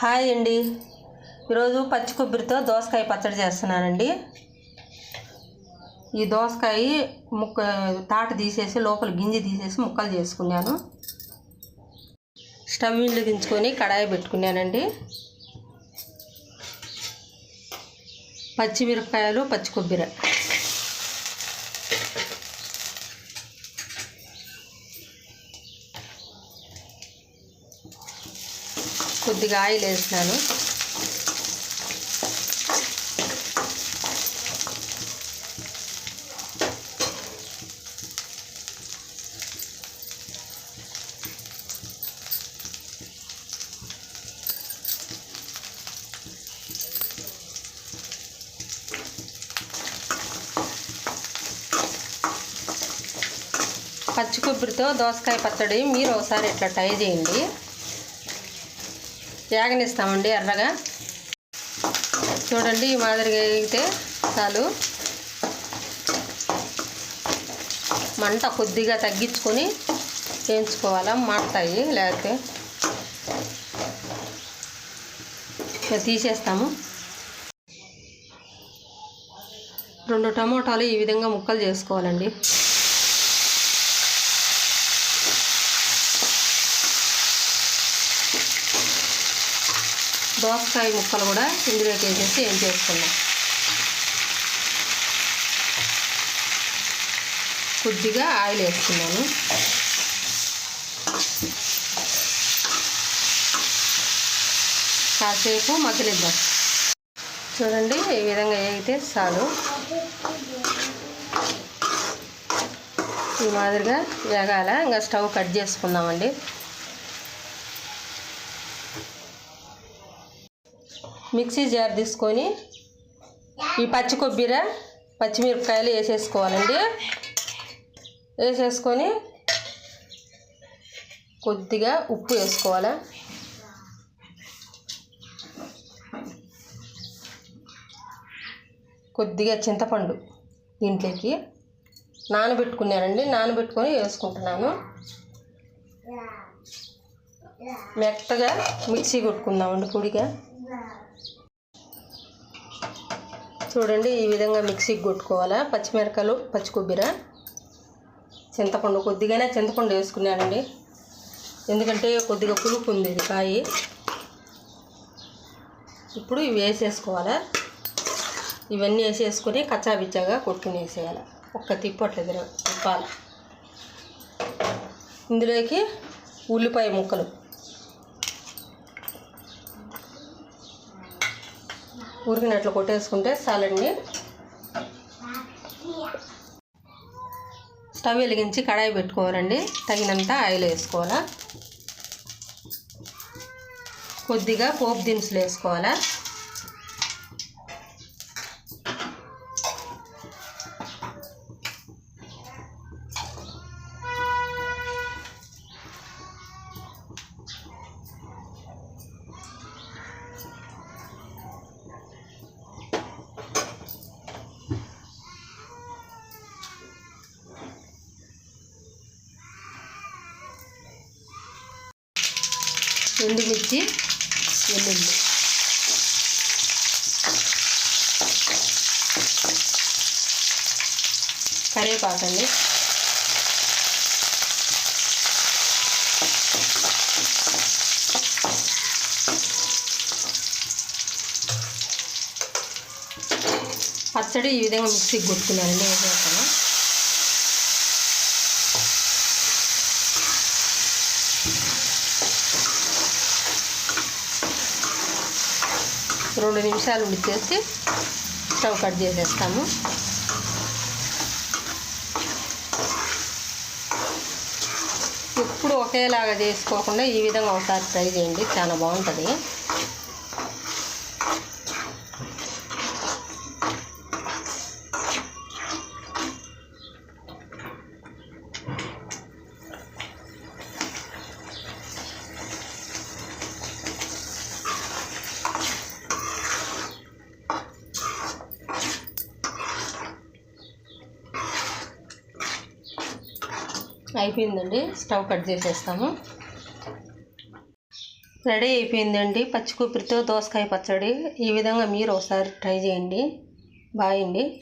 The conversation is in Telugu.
హాయ్ అండి. ఈరోజు పచ్చి కొబ్బరితో దోసకాయ పచ్చడి చేస్తున్నానండి. ఈ దోసకాయ ముక్క తాట తీసేసి లోపల గింజ తీసేసి ముక్కలు చేసుకున్నాను. స్టవ్ వెలిగించుకొని కడాయి పెట్టుకున్నానండి. పచ్చిమిరపకాయలు పచ్చి కొబ్బరి. కొద్దిగా ఆయిల్ వేసినాను. పచ్చి కొబ్బరితో దోసకాయ పచ్చడి మీరు ఒకసారి ఇట్లా ట్రై చేయండి. వేగనిస్తామండి ఎర్రగా. చూడండి ఈ మాదిరిగా వేగితే చాలు. మంట కొద్దిగా తగ్గించుకొని వేయించుకోవాలా? మాడతాయి లేకపోతే ఇక తీసేస్తాము. రెండు టమోటాలు ఈ విధంగా ముక్కలు చేసుకోవాలండి. దోసకాయ ముక్కలు కూడా ఇందులోకి వేసేసి ఏం చేసుకున్నాం కొద్దిగా ఆయిల్ వేసుకున్నాను. కాసేపు మగ్గలిద్దాం చూడండి ఈ విధంగా వేగితే చాలు ఈ మాదిరిగా వేగాల. ఇంకా స్టవ్ కట్ చేసుకుందామండి. మిక్సీ జార్ తీసుకొని ఈ పచ్చి కొబ్బరి పచ్చిమిరపకాయలు వేసేసుకోవాలండి. వేసేసుకొని కొద్దిగా ఉప్పు వేసుకోవాలి. కొద్దిగా చింతపండు దీంట్లోకి నానబెట్టుకున్నానండి. నానబెట్టుకొని వేసుకుంటున్నాను. మెత్తగా మిక్సీ కొట్టుకుందామండి పొడిగా. చూడండి ఈ విధంగా మిక్సీకి కొట్టుకోవాలా? పచ్చిమిరకాయలు పచ్చి కొబ్బరి చింతపండు. కొద్దిగానే చింతపండు వేసుకున్నానండి. ఎందుకంటే కొద్దిగా పులుపు ఉంది ఇది కాయి. ఇప్పుడు ఇవి వేసేసుకోవాలా? ఇవన్నీ వేసేసుకొని కచ్చాబిచ్చాగా కొట్టుకుని వేసేయాలి. ఒక్క తిప్పట్లేదు తిప్పాలి. ఇందులోకి ఉల్లిపాయ ముక్కలు. ఉరికినట్లు కొట్టేసుకుంటే చాలండి స్టవ్ వెలిగించి కడాయి పెట్టుకోవాలండి. తగినంత ఆయిల్ వేసుకోవాలా. కొద్దిగా పోపు దినుసులు వేసుకోవాలా. ఎండుమిర్చి వెల్లుల్లి కరివేపాకండి పచ్చడి ఈ విధంగా మిక్సీకి కొట్టుకున్నారండి. రెండు నిమిషాలు ఉడిచేసి స్టవ్ కట్ చేసేస్తాము. ఎప్పుడు ఒకేలాగా చేసుకోకుండా ఈ విధంగా ఒకసారి ట్రై చేయండి. చాలా బాగుంటుంది. అయిపోయిందండి. స్టవ్ కట్ చేసేస్తాము. రెడీ అయిపోయిందండి. పచ్చి కొబ్బరితో దోసకాయ పచ్చడి. ఈ విధంగా మీరు ఒకసారి ట్రై చేయండి. బాయ్ అండి.